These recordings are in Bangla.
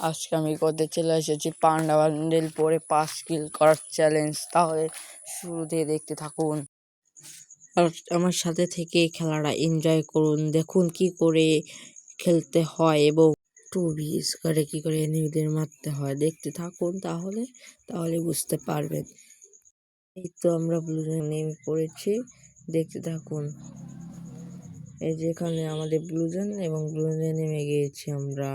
আজকে আমি করতে চলে এসেছি। পান্ডা বান্ডেল পরে পাঁচ কিল করার চ্যালেঞ্জ তাহলে শুরু থেকে দেখতে থাকুন। আর আমার সাথে থেকে খেলাটা এনজয় করুন। দেখুন কি করে খেলতে হয় এবং টু বিস করে কি করে এনিমিদের মারতে হয়। দেখতে থাকুন তাহলে তাহলে বুঝতে পারবেন। এই তো আমরা ব্লু নেমে পড়েছি। দেখতে থাকুন। এই যে এখানে আমাদের ব্লু জোন এবং ব্লু নেমে গিয়েছি আমরা।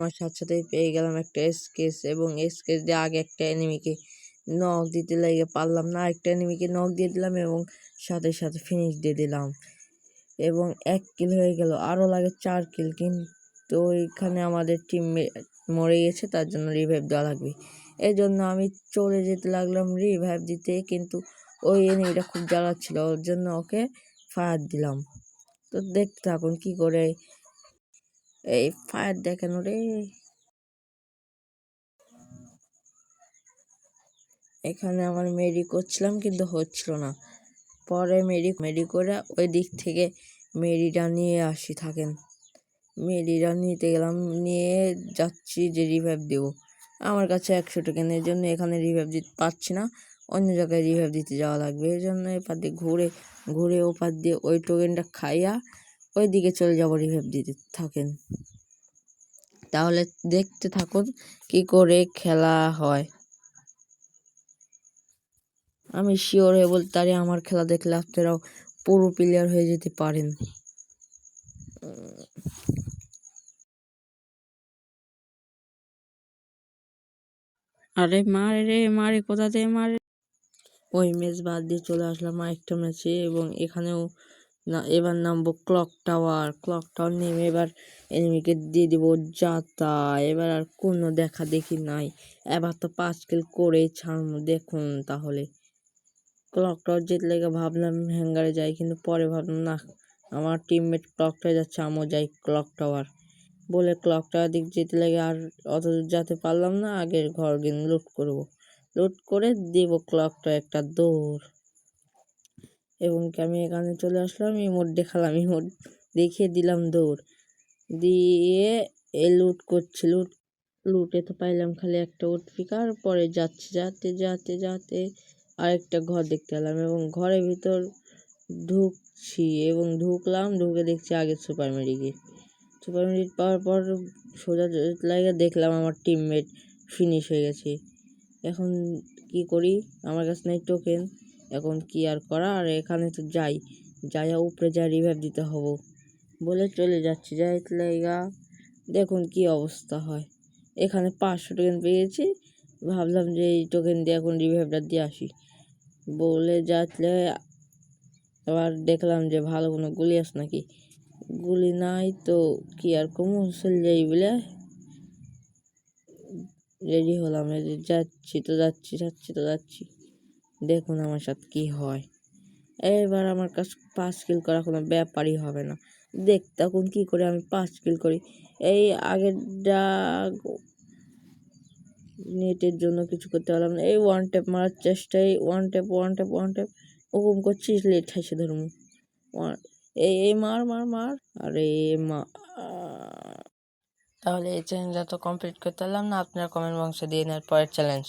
আমার সাথে সাথেই পেয়ে গেলাম একটা স্কেচ এবং স্কেচ দিয়ে আগে একটা এনিমিকে নক দিতে লাগে পারলাম না। একটা এনিমিকে নক দিয়ে দিলাম এবং সাথে সাথে ফিনিশ দিয়ে দিলাম। এবং এক কিল হয়ে গেল আরও লাগে চার কিল কিন্তু ওইখানে আমাদের টিম মরে গেছে, তার জন্য রিভাইভ দেওয়া লাগবে। এই জন্য আমি চলে যেতে লাগলাম রিভাইভ দিতে, কিন্তু ওই এনিমিটা খুব জ্বালাচ্ছিল। ওর জন্য ওকে ফায়ার দিলাম। তো দেখতে থাকুন কি করে এই ফায়ার দেখেন রে। এখানে আমার মেরি করছিলাম কিন্তু হচ্ছিল না। পরে মেরি মেরি করে ওই দিক থেকে মেরিটা নিয়ে আসি, থাকেন। মেরিটা নিতে গেলাম, নিয়ে যাচ্ছি যে রিভাইভ দেব। আমার কাছে একশো টোকেনের জন্য এখানে রিভাইভ দিতে পারছি না। অন্য জায়গায় রিভাইভ দিতে যাওয়া লাগবে। এই জন্য এপার দিয়ে ঘুরে ঘুরে ওপার দিয়ে ওই টোকেনটা খাইয়া ওই দিকে চলে যাব রিভাইভ দিতে থাকেন। তাহলে দেখতে থাকুন কি করে খেলা হয়। আমি শিওর হয়ে বলতে পারি, আমার খেলা দেখলে আপনারাও পুরো প্লেয়ার হয়ে যেতে পারেন। আরে মারে রে, মারে, কোথা থেকে মারে? ওই ম্যাচ বাদ দিয়ে চলে আসলাম আরেকটা ম্যাচে এবং এখানেও না, এবার নামবো ক্লক টাওয়ার ক্লক টাওয়ার নেমে এবার এনিমিকে দিয়ে দিব যাতা। এবার আর কোনো দেখা দেখি নাই। এবার তো পাঁচ কিল করেই ছাড়বো, দেখুন তাহলে। ক্লক টাওয়ার যেতে লেগে ভাবলাম হ্যাঙ্গারে যাই, কিন্তু পরে ভাবলাম, না, আমার টিমমেট ক্লক টাওয়ার যাচ্ছে, আমিও যাই ক্লক টাওয়ার বলে ক্লক টাওয়ার দিক যেতে লেগে আর অত দূর যেতে পারলাম না, আগের ঘর গিয়ে লুট করব। লুট করে দিব ক্লকটা একটা দৌড়। এবং কি আমি এখানে চলে আসলাম ইমোট দেখালাম ইমোট দেখিয়ে দিলাম দৌড়। দিয়ে এ লুট করছি, লুট, লুটে তো পাইলাম খালি একটা উটপিকার পরে যাচ্ছে, যাতে যাতে যাতে আরেকটা ঘর দেখতে পেলাম এবং ঘরের ভিতর ঢুকছি এবং ঢুকলাম, ঢুকে দেখছি আগে সুপার মেডিকেট সুপার মেডিকেট পাওয়ার পর সোজা লাগে দেখলাম আমার টিমমেট ফিনিশ হয়ে গেছে। এখন কি করি? আমার কাছে নেই টোকেন এখন কি আর করা আর এখানে তো যাই। যাইয়া উপরে যা রিভাইভ দিতে হব। বলে চলে যাচ্ছি যাই লাইগা। দেখুন কি অবস্থা হয়। এখানে পাঁচশো টোকেন পেয়েছি। ভাবলাম যে এই টোকেন দিয়ে এখন রিভাইভটা দিয়ে আসি। বলে যাচ্লে আবার দেখলাম যে ভালো কোনো গুলি আস নাকি? গুলি নাই তো কি আর কমু চলে যাই বলে রেডি হলাম। যাচ্ছি তো যাচ্ছি যাচ্ছি তো যাচ্ছি। দেখুন আমার সাথে কি হয়। এবার আমার কাছে পাঁচ কিল করা কোনো ব্যাপারই হবে না। দেখ তখন কি করে আমি পাঁচ কিল করি। এই আগেরটা নেটের জন্য কিছু করতে পারলাম না। এই ওয়ান ট্যাপ মারার চেষ্টায় one tap one tap one tap ওরকম করছিস লেট ঠাইসে ধর্ম এই এই মার মার মার, আরে মা তাহলে এই চ্যালেঞ্জটা তো কমপ্লিট করতে পারলাম না। আপনারা কমেন্ট বক্সে দিয়ে নেওয়ার পরের চ্যালেঞ্জ